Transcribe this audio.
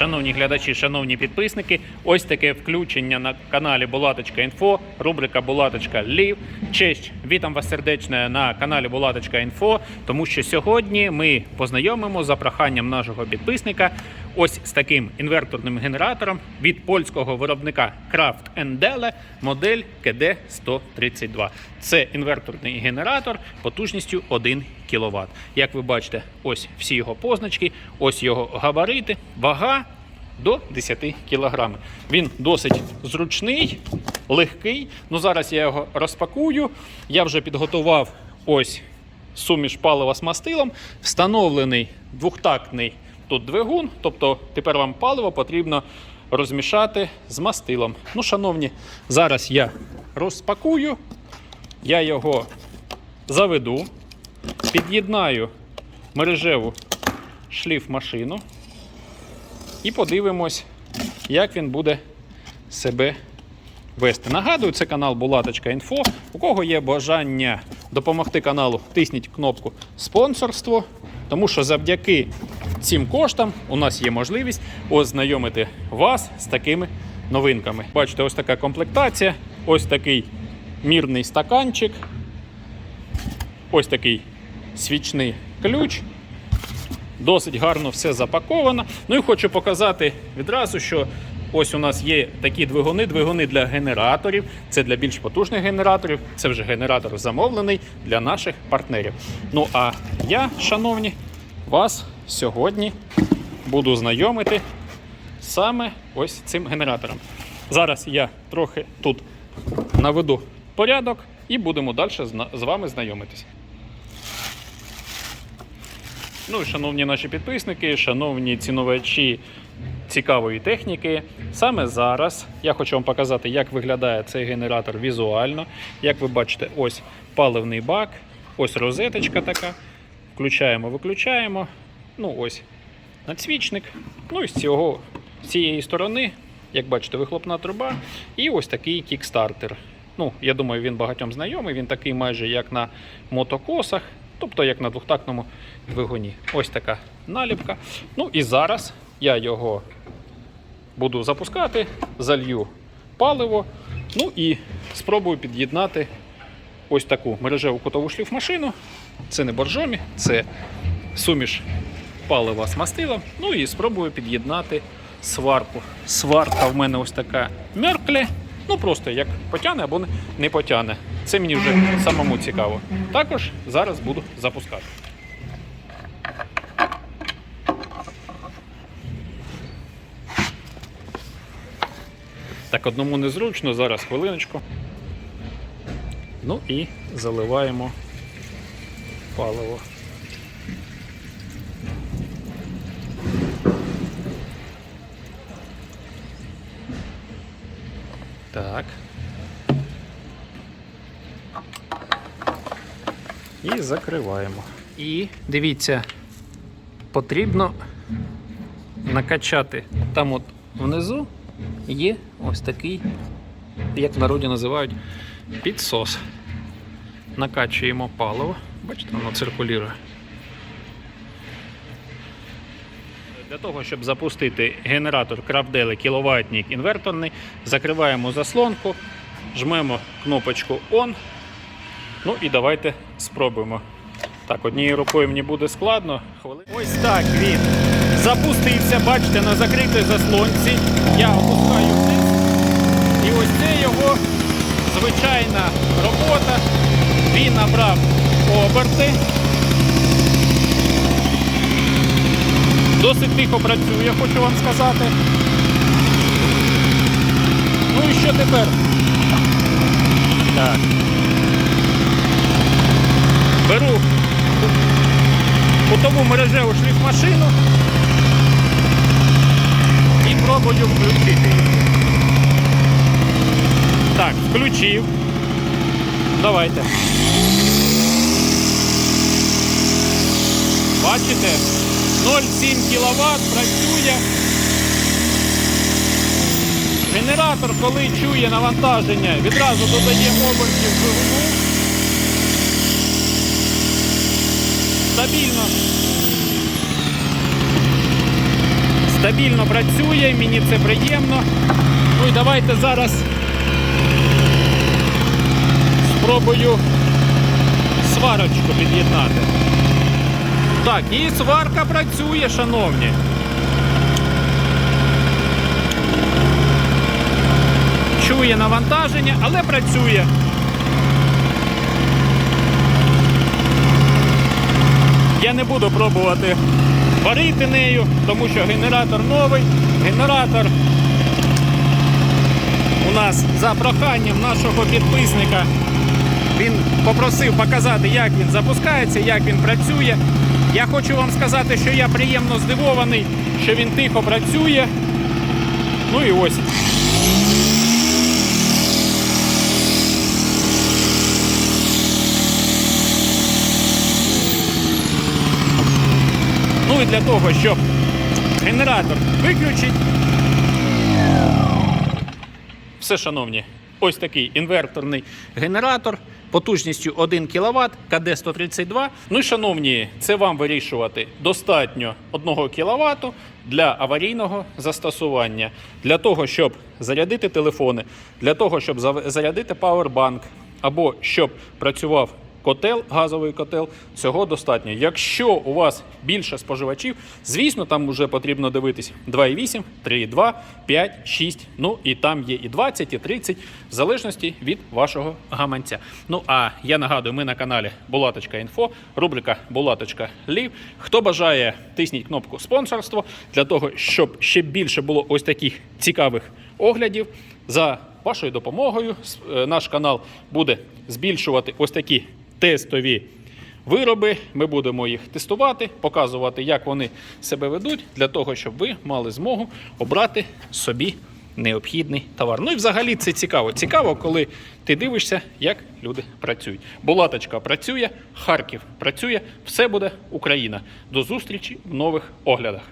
Шановні глядачі, шановні підписники, ось таке включення на каналі Булаточка Інфо, рубрика Булаточка Лів. Честь, вітам вас сердечно на каналі Булаточка Інфо, тому що сьогодні ми познайомимо за проханням нашого підписника ось з таким інверторним генератором від польського виробника Kraft Endele модель КД 132. Це інверторний генератор потужністю 1 кВт. Як ви бачите, ось всі його позначки, ось його габарити, вага до 10 кг. Він досить зручний, легкий. Ну зараз я його розпакую. Я вже підготував ось суміш палива з мастилом, встановлений двохтактний тут двигун. Тобто тепер вам паливо потрібно розмішати з мастилом. Ну, шановні, зараз я розпакую, я його заведу, під'єднаю мережеву шліф-машину і подивимось, як він буде себе вести. Нагадую, це канал Булаточка Інфо. У кого є бажання допомогти каналу, тисніть кнопку спонсорство, тому що завдяки цим коштам у нас є можливість ознайомити вас з такими новинками. Бачите, ось така комплектація, ось такий мірний стаканчик, ось такий свічний ключ. Досить гарно все запаковано. Ну і хочу показати відразу, що ось у нас є такі двигуни, двигуни для генераторів. Це для більш потужних генераторів. Це вже генератор замовлений для наших партнерів. Ну а я, шановні, вас сьогодні буду знайомити саме ось цим генератором. Зараз я трохи тут наведу порядок і будемо далі з вами знайомитися. Ну і шановні наші підписники, шановні ціновачі цікавої техніки. Саме зараз я хочу вам показати, як виглядає цей генератор візуально. Як ви бачите, ось паливний бак, ось розеточка така. Включаємо, виключаємо. Ну ось надсвічник. Ну і з цього з цієї сторони, як бачите, вихлопна труба. І ось такий кікстартер. Ну, я думаю, він багатьом знайомий. Він такий майже як на мотокосах, тобто як на двохтактному двигуні. Ось така наліпка. Ну і зараз я його буду запускати, залью паливо. Ну і спробую під'єднати ось таку мережеву кутову шліфмашину. Це не боржомі, це суміш палива з. Ну і спробую під'єднати сварку. Сварка в мене ось така меркле. Ну просто як потягне або не потягне. Це мені вже самому цікаво. Також зараз буду запускати. Так, одному незручно, зараз хвилиночку. Ну і заливаємо паливо. Так. І закриваємо. І дивіться, потрібно накачати там от внизу є ось такий, як в народі називають, підсос. Накачуємо паливо. Бачите, воно циркулює. Для того, щоб запустити генератор крабдели кіловатник інверторний, закриваємо заслонку, жмемо кнопочку ON. Ну і давайте спробуємо. Так, однією рукою мені буде складно. Хвили- Ось так він запустився, бачите, на закритій заслонці. Я опускаю вниз. І ось це його звичайна робота. Він набрав оберти. Досить тихо працює, хочу вам сказати. Ну і що тепер? Так. Беру кутову мережеву шліфмашину і пробую включити її. Так, включив. Давайте. Бачите? 0,7 кВт працює. Генератор, коли чує навантаження, відразу додає обертів двигуну. Стабільно стабільно працює, мені це приємно. Ну і давайте зараз спробую сварочку під'єднати. Так, і сварка працює, шановні. Чує навантаження, але працює. Я не буду пробувати варити нею, тому що генератор новий. Генератор у нас за проханням нашого підписника. Він попросив показати, як він запускається, як він працює. Я хочу вам сказати, що я приємно здивований, що він тихо працює. Ну і ось. Ну і для того, щоб генератор виключить. Все, шановні, ось такий інверторний генератор потужністю 1 кВт КД-132. Ну і шановні, це вам вирішувати достатньо 1 кВт для аварійного застосування, для того, щоб зарядити телефони, для того, щоб зарядити пауербанк, або щоб працював котел, газовий котел, цього достатньо. Якщо у вас більше споживачів, звісно, там вже потрібно дивитись 2,8, 3,2, 5, 6, ну і там є і 20, і 30, в залежності від вашого гаманця. Ну а я нагадую, ми на каналі Булаточка.Інфо, рубрика Булаточка Лів. Хто бажає, тисніть кнопку спонсорство для того, щоб ще більше було ось таких цікавих оглядів. За вашою допомогою е, наш канал буде збільшувати ось такі тестові вироби. Ми будемо їх тестувати, показувати, як вони себе ведуть, для того, щоб ви мали змогу обрати собі необхідний товар. Ну і взагалі це цікаво. Цікаво, коли ти дивишся, як люди працюють. Булаточка працює, Харків працює, все буде Україна. До зустрічі в нових оглядах.